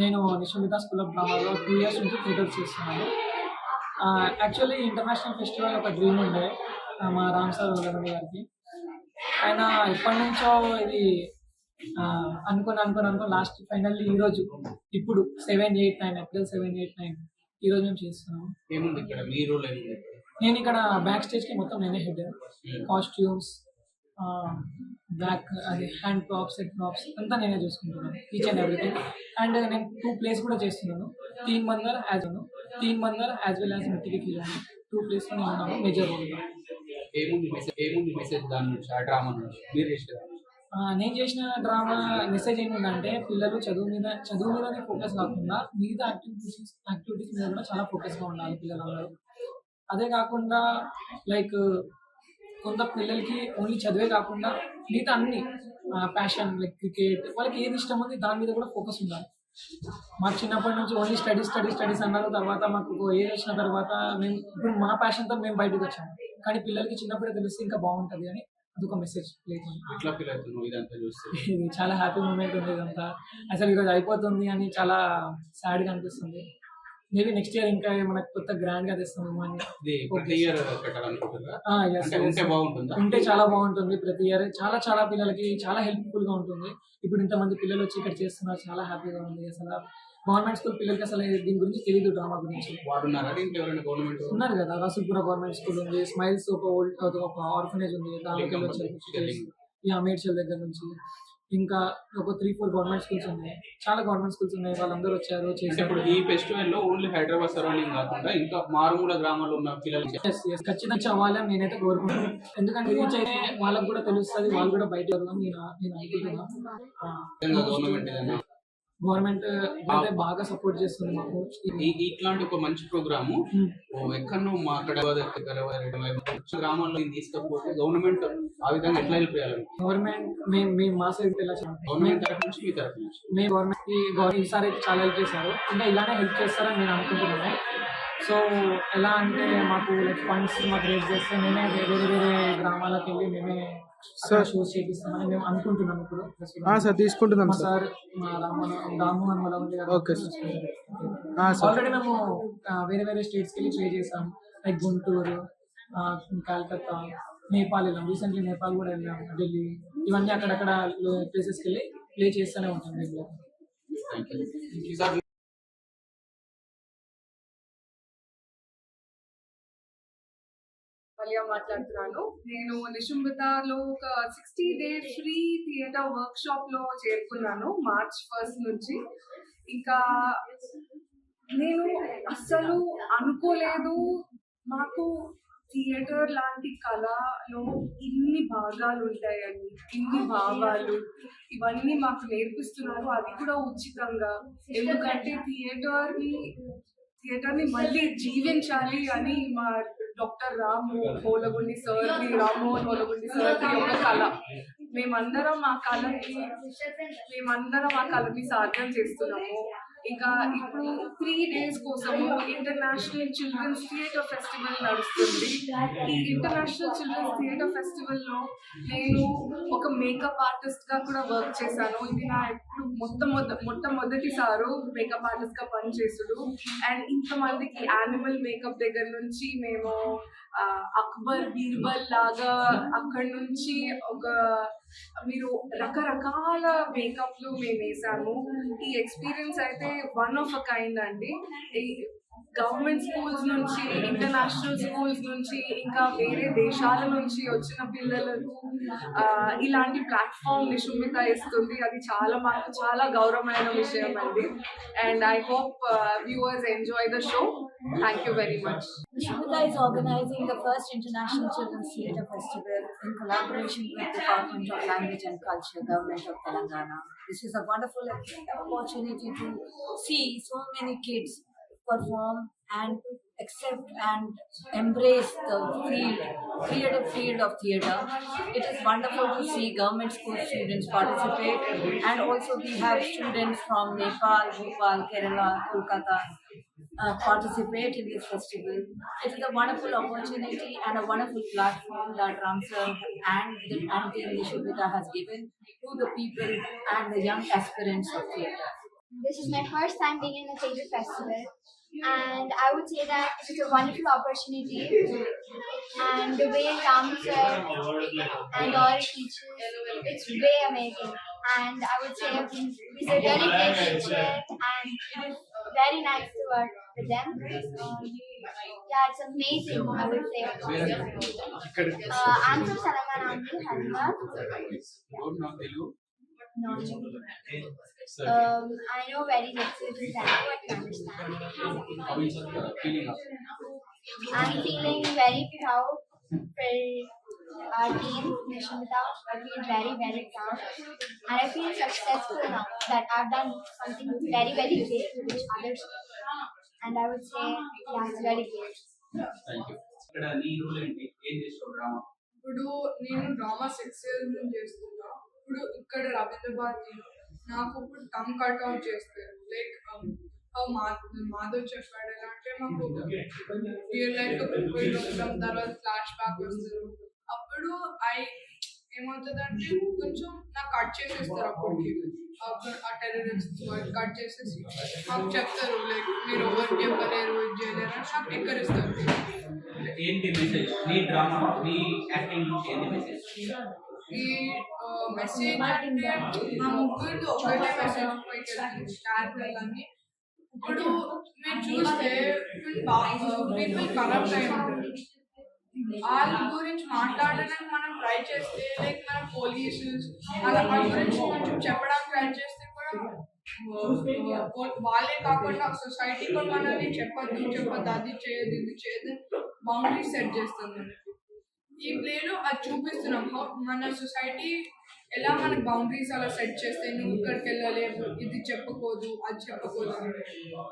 నేను నిషమిత school of డ్రామాలో two years నుంచి థియేటర్ చేస్తున్నాను. యాక్చువల్లీ ఇంటర్నేషనల్ ఫెస్టివల్ ఒక డ్రీమ్ ఉండే మా రామ్ సార్ గారికి. ఆయన ఎప్పటి నుంచో ఇది అనుకుని అనుకుని అనుకుని లాస్ట్ ఫైనల్లీ ఈరోజు ఇప్పుడు seven eight nine April seven eight nine ఈరోజు మేము చేస్తున్నాము. ఏముంది ఇక్కడ? మీ రోల్ ఏముంది ఇక్కడ? నేను ఇక్కడ బ్యాక్ స్టేజ్కి మొత్తం నేనే హెడ్ కాస్ట్యూమ్స్ బ్యాక్ అది హ్యాండ్ ప్రాప్స్ హెడ్ ప్రాప్స్ అంతా నేనే చూసుకుంటున్నాను ఈచ్ అండ్ ఎవ్రీథింగ్ అండ్ నేను టూ ప్లేస్ కూడా చేస్తున్నాను Teen Mandar as Teen Mandar as well as మిట్టికి కిలోని టూ ప్లేస్ నేను ఉన్నాను మేజర్ రోల్గా ఏముంది మెసేజ్ ఏముంది మెసేజ్ దాని నుంచి ఆ డ్రామా నుంచి? మీరు నేను చేసిన డ్రామా మెసేజ్ ఏంటంటే పిల్లలు చదువు మీద చదువు మీదనే ఫోకస్ కాకుండా మిగతా యాక్టివిటీస్ యాక్టివిటీస్ మీద కూడా చాలా ఫోకస్గా ఉండాలి పిల్లలందరూ. అదే కాకుండా లైక్ కొంత పిల్లలకి ఓన్లీ చదివే కాకుండా మిగతా అన్ని ప్యాషన్ లైక్ క్రికెట్ వాళ్ళకి ఏది ఇష్టం ఉంది దాని మీద కూడా ఫోకస్ ఉండాలి. మాకు చిన్నప్పటి నుంచి ఓన్లీ స్టడీస్ స్టడీస్ స్టడీస్ అన్నారు. తర్వాత మాకు ఏజ్ వచ్చిన తర్వాత మేము ఇప్పుడు మా ప్యాషన్తో మేము బయటకు వచ్చాము. కానీ పిల్లలకి చిన్నప్పుడే తెలిస్తే ఇంకా బాగుంటుంది అని అదొక మెసేజ్ ఇది చాలా హ్యాపీ మూమెంట్ ఉంది ఇదంతా అసలు ఈరోజు అయిపోతుంది అని చాలా సాడ్గా అనిపిస్తుంది. మేబీ నెక్స్ట్ ఇయర్ ఇంకా మనకు కొత్త గ్రాండ్గా తెస్తాము అని. ఉంటే చాలా బాగుంటుంది ప్రతి ఇయర్. చాలా చాలా పిల్లలకి చాలా హెల్ప్ఫుల్గా ఉంటుంది. ఇప్పుడు ఇంతమంది పిల్లలు వచ్చి ఇక్కడ చేస్తున్నారు చాలా హ్యాపీగా ఉంది. అసలు గవర్నమెంట్ స్కూల్ పిల్లలకి అసలు దీని గురించి తెలియదు డ్రామా గురించి. ఉన్నారా కదా రసూల్పుర గవర్నమెంట్ స్కూల్ ఉంది స్మైల్స్ ఒక ఓల్డ్ ఒక ఆర్ఫనేజ్ ఉంది యా మేడ్చల్ దగ్గర నుంచి. ఇంకా ఒక త్రీ ఫోర్ గవర్నమెంట్ స్కూల్స్ ఉన్నాయి. చాలా గవర్నమెంట్ స్కూల్స్ ఉన్నాయి. వాళ్ళందరూ వచ్చారు ఇప్పుడు ఈ ఫెస్టివల్లో ఓన్లీ హైదరాబాద్ సరౌండింగ్ కాకుండా ఇంకా మారుమూల గ్రామాల్లో ఉన్న yes, ఖచ్చితంగా అవ్వాలని నేనైతే కోరుకుంటున్నాను. ఎందుకంటే రీచ్ అయితే వాళ్ళకి కూడా తెలుస్తుంది. వాళ్ళు కూడా బయట నేను నేను అనుకుంటున్నాను. గవర్నమెంట్ గవర్నమెంట్ అయితే బాగా సపోర్ట్ చేస్తుంది మాకు ఇట్లాంటి ఒక మంచి ప్రోగ్రాము. ఎక్కడో మా అక్కడ గ్రామాల్లో తీసుకపోతే గవర్నమెంట్ ఆ విధంగా ఎట్లా హెల్ప్ చేయాలి? గవర్నమెంట్ మేము మా సైడ్ ఎలా గవర్నమెంట్ తరఫు నుంచి మీ తరఫు నుంచి. మేము గవర్నమెంట్కి ఈసారి చాలా హెల్ప్ చేశారు. ఇంకా ఇలానే హెల్ప్ చేస్తారని నేను అనుకుంటున్నాను. సో ఎలా అంటే మాకు లైక్ ఫండ్స్ మాకు రేట్ చేస్తే మేమే వేరే వేరే గ్రామాలకు వెళ్ళి మేమే షోస్ చేపిస్తామని మేము అనుకుంటున్నాం ఇప్పుడు. ఆ, సార్ తీసుకుంటున్నాం సార్. సార్ మా రామ రాము అని వాళ్ళ ఉంది ఓకే సార్. ఆ, సార్. ఆల్రెడీ మేము వేరే వేరే స్టేట్స్కి వెళ్ళి ప్లే చేసాం. లైక్ గుంటూరు ఆ, కలకత్తా నేపాల్ వెళ్ళాం. రీసెంట్లీ నేపాల్ కూడా వెళ్ళాం ఢిల్లీ. ఇవన్నీ అక్కడక్కడ ప్లేసెస్కి వెళ్ళి ప్లే చేస్తూనే ఉంటాం రెగ్యులర్ సార్ మాట్లాడుతున్నాను. నేను నిశుంభతలో ఒక సిక్స్టీ డే ఫ్రీ థియేటర్ వర్క్ షాప్లో చేరుకున్నాను మార్చ్ ఫస్ట్ నుంచి. ఇంకా నేను అస్సలు అనుకోలేదు మాకు థియేటర్ లాంటి కళలో ఇన్ని భాగాలు ఉంటాయని ఇన్ని భావాలు. ఇవన్నీ మాకు నేర్పిస్తున్నారు అది కూడా ఉచితంగా. ఎందుకంటే థియేటర్ని థియేటర్ని మళ్ళీ జీవించాలి అని మా డాక్టర్ రామ్ హోలగుండి సార్ది రామ్మోహన్ హోలగుండి సార్ది ఒక కళ. మేమందరం ఆ కళని మేమందరం ఆ కళని సాధ్యం చేస్తున్నాము. ఇంకా ఇప్పుడు త్రీ డేస్ కోసము ఇంటర్నేషనల్ చిల్డ్రన్స్ థియేటర్ ఫెస్టివల్ నడుస్తుంది. ఈ ఇంటర్నేషనల్ చిల్డ్రన్స్ థియేటర్ ఫెస్టివల్లో నేను ఒక మేకప్ ఆర్టిస్ట్గా కూడా వర్క్ చేశాను. ఇది నా ఎప్పుడు మొత్తం మొట్టమొదటిసారు మేకప్ ఆర్టిస్ట్గా పనిచేసుడు అండ్ ఇంతమందికి యానిమల్ మేకప్ దగ్గర నుంచి మేము అక్బర్ బీర్బల్ లాగా అక్కడ నుంచి ఒక మీరు రకరకాల మేకప్లు మేము వేసాము. ఈ ఎక్స్పీరియన్స్ అయితే వన్ ఆఫ్ అ కైండ్ అండి. గవర్నమెంట్ స్కూల్స్ నుంచి ఇంటర్నేషనల్ స్కూల్స్ నుంచి ఇంకా వేరే దేశాల నుంచి వచ్చిన పిల్లలకు ఆ, ఇలాంటి ప్లాట్ఫామ్ నిశుమిత ఇస్తుంది అది చాలా మాకు చాలా గౌరవమైన విషయం అండి and I hope viewers enjoy the show thank you very much Shubhita is organizing the first International Children's Theatre Festival in collaboration with Department of Language and Culture, Government of Telangana. This is a wonderful opportunity to see so many kids perform and accept and embrace the field, creative field of theatre. It is wonderful to see government school students participate and also we have students from Nepal, Bhopal, Kerala, Kolkata uh, participate in this festival. It is a wonderful opportunity and a wonderful platform that Ramsar and the and team Nishubita has given to the people and the young aspirants of theatre. This is my first time being in a theatre festival, and I would say that it's a wonderful opportunity. And the way Ramsar and all teachers, it's way amazing. And I would say it's a really great teacher, and it is very nice to work with them. Yeah, it's amazing, I would say. Uh, I'm from Telangana, I'm from Hyderabad. No. సరే Um, I know very little Telugu, I can understand. How is feeling I'm feeling very proud for our team, Nishmita. I feel very, very proud. And I feel successful now that I've done something very, very great which others And I would say, yeah, it's very great. Thank you ఇక్కడ నీ rule ఏంటి ఏం చేస్తావు drama ఇప్పుడు నేను drama six years నుంచి చేస్తున్నా ఇప్పుడు ఇక్కడ రవీంద్ర భారతిలో నాకు ఇప్పుడు టమ్ కట్అవుట్ చేస్తారు. లైక్ మాధవ్ చెప్పాడు ఎలా అంటే మాకు రియల్ లైఫ్ అవుతాం తర్వాత ఫ్లాష్ బ్యాక్ వస్తారు. అప్పుడు ఐ ఏమవుతుందంటే కొంచెం నాకు కట్ చేసేస్తారు అప్పటికి. అప్పుడు ఆ టెర్రరిస్ట్ కట్ చేసేసి మాకు చెప్తారు లైక్ మీరు ఎవరు చెప్పలేరు ఇది చేయలేరు అని నాకు ఎక్కరిస్తారు ఏంటి మెసేజ్ నీ డ్రామా నీ యాక్టింగ్ ఏంటి మెసేజ్ ఈ మెసేజ్ అంటే మా ముగ్గురు ఒకటే మెసేజ్ క్యారెక్టర్లన్నీ ఇప్పుడు మీరు చూస్తే పీపుల్ కరప్ట్ అయి ఉంటారు వాళ్ళ గురించి మాట్లాడడానికి మనం ట్రై చేస్తే లైక్ మన పోలీసు అలా వాళ్ళ గురించి కొంచెం చెప్పడానికి ట్రై చేస్తే కూడా వాళ్ళే కాకుండా సొసైటీ కూడా మనల్ని చెప్పొద్దు చెప్పొద్దు అది చేయదు ఇది చేయదు బౌండరీ సెట్ చేస్తుంది. ఈ ప్లేలో అది చూపిస్తున్నాం. మన సొసైటీ ఎలా మనకి బౌండరీస్ అలా సెట్ చేస్తే నువ్వు ఇక్కడికి వెళ్ళలేవు ఇది చెప్పకూడదు అది చెప్పకూడదు.